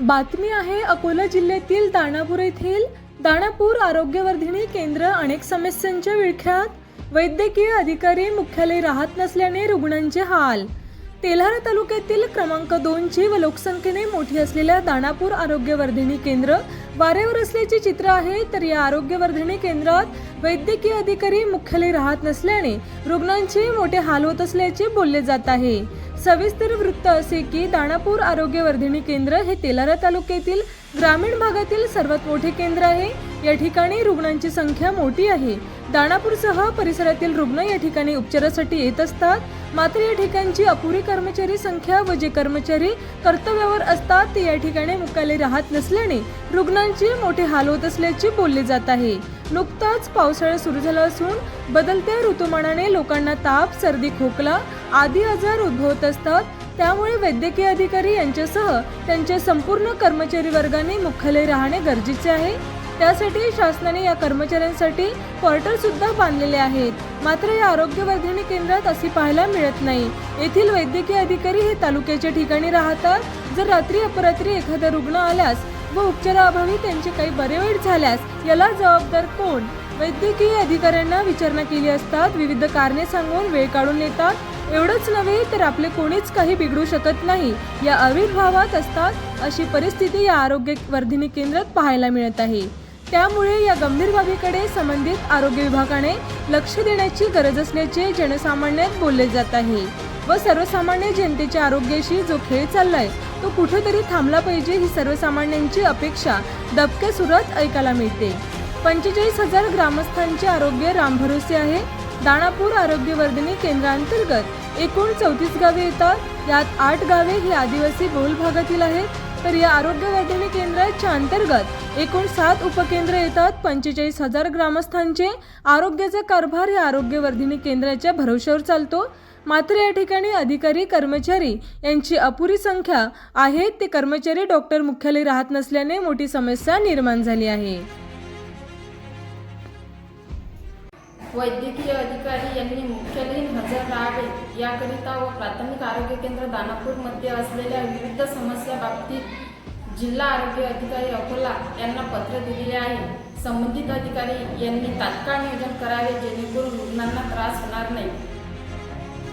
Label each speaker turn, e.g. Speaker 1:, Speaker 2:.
Speaker 1: बातमी आहे अकोला जिल्ह्यातील दाणापूर येथील दाणापूर आरोग्यवर्धिनी केंद्र अनेक समस्यांच्या विळख्यात. वैद्यकीय अधिकारी मुख्यालय राहत नसल्याने रुग्णांचे हाल. तेल्हारा तालुक्यातील क्रमांक दोनची व लोकसंख्येने मोठी असलेल्या दाणापूर आरोग्यवर्धिनी केंद्र वाऱ्यावर असल्याचे चित्र आहे तर या आरोग्यवर्धिनी केंद्रात वैद्यकीय अधिकारी मुख्यालय राहत नसल्याने रुग्णांचे मोठे हाल होत असल्याचे बोलले जात आहे. सविस्तर वृत्त असे की दाणापूर आरोग्यवर्धिनी केंद्र हे तेलारा तालुक्यातील ग्रामीण भागातील सर्वात मोठे केंद्र आहे. या ठिकाणी रुग्णांची संख्या मोठी आहे. दाणापूरसह परिसरातील रुग्ण या ठिकाणी उपचारासाठी येत असतात. मात्र या ठिकाणची अपुरी कर्मचारी संख्या व जे कर्मचारी कर्तव्यावर असतात ते या ठिकाणी मुक्काले राहत नसल्याने रुग्णांचे मोठे हाल होत असल्याचे बोलले जात आहे. नुकताच पावसाळा सुरू झाला असून बदलत्या ऋतुमानाने लोकांना ताप सर्दी खोकला आदी आजार उद्भवत असतात त्यामुळे वैद्यकीय अधिकारी यांच्यासह त्यांच्या संपूर्ण कर्मचारी वर्गाने मुख्यालय राहणे गरजेचे आहे. त्यासाठी शासनाने या कर्मचाऱ्यांसाठी क्वार्टर सुद्धा बांधलेले आहेत. मात्र या आरोग्य वर्धिनी केंद्रात असे पाहायला मिळत नाही. येथील वैद्यकीय अधिकारी हे तालुक्याच्या ठिकाणी राहतात. जर रात्री अपरात्री एखादा रुग्ण आल्यास व उपचाराअभावी त्यांचे काही बरे वाईट झाल्यास याला जबाबदार कोण? वैद्यकीय अधिकाऱ्यांना विचारणा केली असतात. विविध कारणे सांगून वेळ काढून येतात एवढंच नव्हे तर आपले कोणीच काही बिघडू शकत नाही. या आविर्भावात असतात अशी परिस्थिती या आरोग्य वर्धिनी केंद्रात पाहायला मिळत आहे. त्यामुळे या गंभीर बाबीकडे संबंधित आरोग्य विभागाने लक्ष देण्याची गरज असल्याचे जनसामान्यात बोलले जात आहे व सर्वसामान्य जनतेच्या आरोग्याशी जो खेळ चाललाय तो कुठेतरी थांबला पाहिजे ही सर्वसामान्यांची अपेक्षा दबक्या सुरात ऐकायला मिळते. पंचेचाळीस हजार ग्रामस्थांचे आरोग्य रामभरोसे आहे. दाणापूर आरोग्यवर्धिनी केंद्रांतर्गत एकूण चौतीस गावे येतात. यात आठ गावे ही आदिवासी बहुल भागातील आहेत. तर या आरोग्यवर्धिनी केंद्राच्या अंतर्गत एकूण सात उपकेंद्र येतात. पंचेचाळीस हजार ग्रामस्थांचे आरोग्याचा कारभार या आरोग्यवर्धिनी केंद्राच्या भरवशावर चालतो. मात्र या ठिकाणी अधिकारी कर्मचारी यांची अपुरी संख्या आहे. ते कर्मचारी डॉक्टर मुख्यालय राहत नसल्याने मोठी समस्या निर्माण झाली आहे.
Speaker 2: वैद्यकीय अधिकारी यांनी मुख्यालयीन हजर राहावे. याकरिता व प्राथमिक आरोग्य केंद्र दानापूरमध्ये असलेल्या विविध समस्याबाबतीत जिल्हा आरोग्य अधिकारी अकोला यांना पत्र दिलेले आहे. संबंधित अधिकारी यांनी तात्काळ नियोजन करावे जेणेकरून रुग्णांना त्रास होणार नाही.